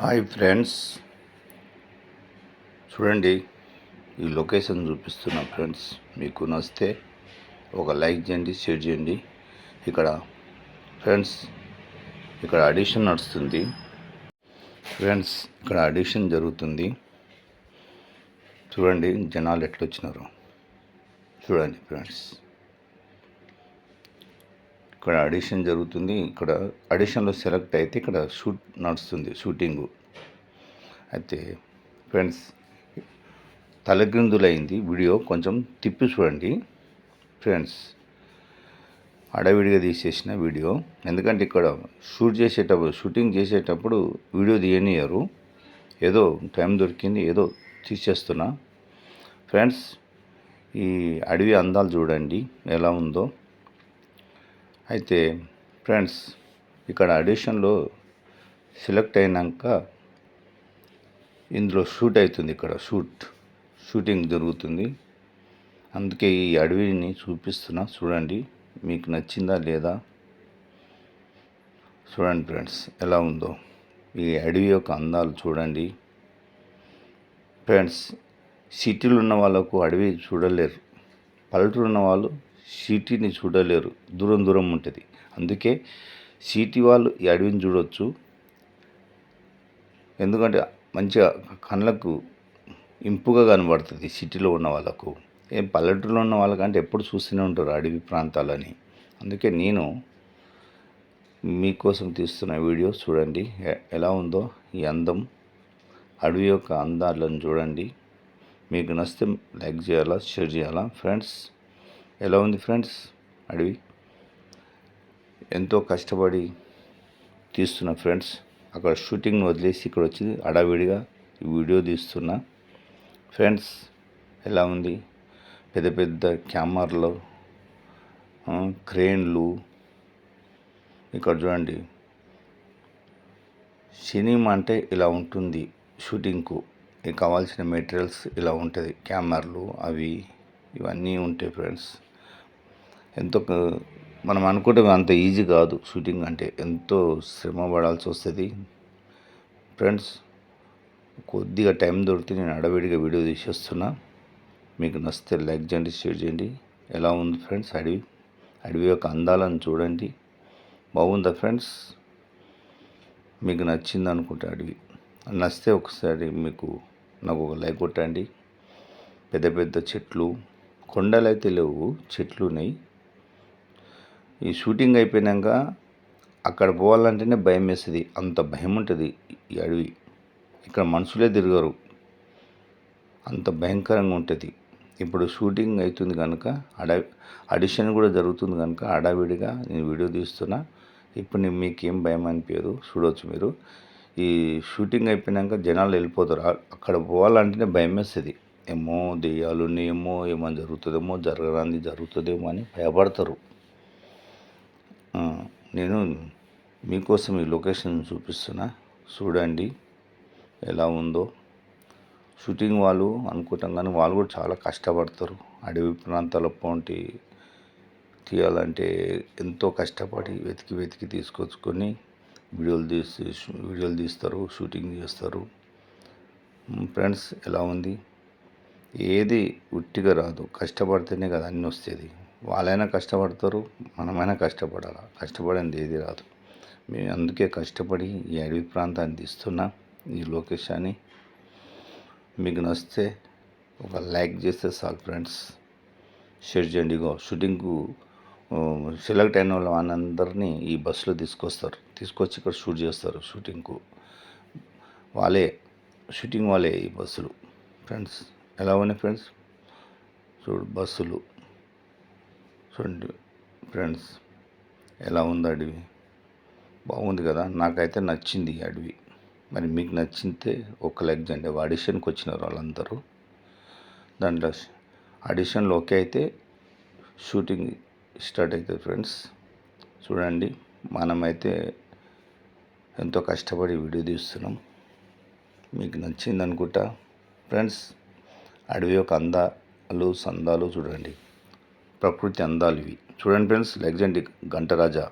Hi friends. చూడండి ఈ location చూపిస్తున్నా ఫ్రెండ్స్. మీకు నచ్చితే ఒక లైక్ చేయండి షేర్ చేయండి. ఇక్కడ ఫ్రెండ్స్ ఇక్కడ అడిషన్ నడుస్తుంది. ఫ్రెండ్స్ ఇక్కడ అడిషన్ జరుగుతుంది. చూడండి జనాలు ఎట్లొచ్చినారు. చూడండి ఫ్రెండ్స్. ఇక్కడ ఆడిషన్ జరుగుతుంది. ఇక్కడ ఆడిషన్లో సెలెక్ట్ అయితే ఇక్కడ షూట్ నడుస్తుంది షూటింగు. అయితే ఫ్రెండ్స్ తలగ్రిందులైంది వీడియో. కొంచెం తిప్పి చూడండి. ఫ్రెండ్స్ అడవిడిగా తీసేసిన వీడియో. ఎందుకంటే ఇక్కడ షూట్ చేసేటప్పుడు షూటింగ్ చేసేటప్పుడు వీడియో తీయనియరు ఏదో టైం దొరికింది ఏదో తీసేస్తున్నా. ఫ్రెండ్స్ ఈ అడవి అందాలు చూడండి ఎలా ఉందో. అయితే ఫ్రెండ్స్ ఇక్కడ ఆడిషన్లో సెలెక్ట్ అయినాక ఇందులో షూట్ అవుతుంది ఇక్కడ షూట్ షూటింగ్ జరుగుతుంది. అందుకే ఈ అడవిని చూపిస్తున్నా చూడండి మీకు నచ్చిందా లేదా? చూడండి ఫ్రెండ్స్ ఎలా ఉందో. ఈ అడవి యొక్క అందాలు చూడండి. ఫ్రెండ్స్ సిటీలో ఉన్న వాళ్ళకు అడవి చూడలేరు. పల్లెటూరు ఉన్న వాళ్ళు సిటీని చూడలేరు. దూరం దూరం ఉంటుంది. అందుకే సిటీ వాళ్ళు ఈ అడవిని చూడవచ్చు ఎందుకంటే మంచిగా కళ్ళకు ఇంపుగా కనబడుతుంది సిటీలో ఉన్న వాళ్ళకు. ఏం పల్లెటూరులో ఉన్న వాళ్ళకంటే ఎప్పుడు చూస్తూనే ఉంటారు అడవి ప్రాంతాలని. అందుకే నేను మీకోసం తీస్తున్న వీడియో చూడండి. ఎలా ఉందో ఈ అందం. అడవి యొక్క అందాలను చూడండి. మీకు నచ్చితే లైక్ చేయాలా షేర్ చేయాలా? ఫ్రెండ్స్ ఎలా ఉంది ఫ్రెండ్స్? అడవి. ఎంతో కష్టపడి తీస్తున్న ఫ్రెండ్స్ అక్కడ షూటింగ్ వదిలేసి ఇక్కడ వచ్చి అడావిడిగా ఈ వీడియో తీస్తున్నా. ఫ్రెండ్స్ ఎలా ఉంది? పెద్ద పెద్ద కెమెరాలు క్రేన్లు. ఇక్కడ చూడండి. సినిమా అంటే ఇలా ఉంటుంది షూటింగ్కు. కావాల్సిన మెటీరియల్స్ ఇలా ఉంటుంది. కెమెరాలు అవి ఇవన్నీ ఉంటాయి ఫ్రెండ్స్ ఎంతో మనం అనుకుంటే అంత ఈజీ కాదు షూటింగ్ అంటే. ఎంతో శ్రమ పడాల్సి వస్తుంది. ఫ్రెండ్స్ కొద్దిగా టైం దొరికితే నేను అడవిడిగా వీడియో తీసేస్తున్నా. మీకు నచ్చితే లైక్ చేయండి షేర్ చేయండి. ఎలా ఉంది ఫ్రెండ్స్ అడవి? అడవి యొక్క అందాలను చూడండి. బాగుందా ఫ్రెండ్స్? మీకు నచ్చింది అనుకుంటా అడవి నచ్చితే ఒకసారి మీకు నాకు ఒక లైక్ కొట్టండి. పెద్ద పెద్ద చెట్లు. కొండలు అయితే లేవు చెట్లు ఉన్నాయి. ఈ షూటింగ్ అయిపోయినాక అక్కడ పోవాలంటేనే భయం వేస్తుంది. అంత భయం ఉంటుంది ఈ అడవి. ఇక్కడ మనుషులే తిరగరు. అంత భయంకరంగా ఉంటుంది. ఇప్పుడు షూటింగ్ అవుతుంది కనుక అడ అడిషన్ కూడా జరుగుతుంది కనుక అడావిడిగా నేను వీడియో తీస్తున్నా. ఇప్పుడు నేను మీకేం భయం అనిపించదు చూడవచ్చు మీరు. ఈ షూటింగ్ అయిపోయినాక జనాలు వెళ్ళిపోతారు. అక్కడ పోవాలంటేనే భయం వేస్తుంది. ఏమో దెయ్యాలు ఉన్నాయేమో ఏమో జరుగుతుందేమో జరగరాంది జరుగుతుందేమో అని భయపడతారు. నేను మీకోసం ఈ లొకేషన్ చూపిస్తున్నా. చూడండి ఎలా ఉందో. షూటింగ్ వాళ్ళు అనుకుంటాం కానీ వాళ్ళు కూడా చాలా కష్టపడతారు. అడవి ప్రాంతాల పోంటి తీయాలంటే ఎంతో కష్టపడి వెతికి వెతికి తీసుకొచ్చుకొని వీడియోలు తీసి వీడియోలు తీస్తారు షూటింగ్ చేస్తారు. ఫ్రెండ్స్ ఎలా ఉంది? ఏది ఉట్టిగా రాదు. కష్టపడితేనే కదా అన్నీ వస్తుంది. వాళ్ళైనా కష్టపడతారు మనమైనా కష్టపడాలి? కష్టపడింది ఏది రాదు. మేము అందుకే కష్టపడి ఈ అడవి ప్రాంతాన్ని తీస్తున్నా ఈ లొకేషన్ని మీకు నచ్చితే ఒక లైక్ చేస్తే చాలు ఫ్రెండ్స్. షేర్ చేయండి. ఇగో షూటింగ్కు సెలెక్ట్ అయిన వాళ్ళ వాళ్ళందరినీ ఈ బస్సులో తీసుకొస్తారు. తీసుకొచ్చి ఇక్కడ షూట్ చేస్తారు షూటింగ్కు. వాళ్ళే షూటింగ్ వాళ్ళే ఈ బస్సులు. ఫ్రెండ్స్ ఎలా ఉన్నాయి ఫ్రెండ్స్? చూడు బస్సులు. చూడండి ఫ్రెండ్స్ ఎలా ఉంది అడవి? బాగుంది కదా? నాకైతే నచ్చింది ఈ అడవి. మరి మీకు నచ్చితే ఒక లైక్ చేయండి. ఆడిషన్కి వచ్చినారు వాళ్ళందరూ. దాంట్లో ఆడిషన్లో ఓకే అయితే షూటింగ్ స్టార్ట్ అవుతుంది ఫ్రెండ్స్. చూడండి మనమైతే ఎంతో కష్టపడి వీడియో తీస్తున్నాం. మీకు నచ్చింది అనుకుంటా ఫ్రెండ్స్ అడవి యొక్క అందాలు సందాలు చూడండి. ప్రకృతి అందాలు ఇవి. చూడండి ఫ్రెండ్స్ లెగ్జెండ్ గంటరాజా.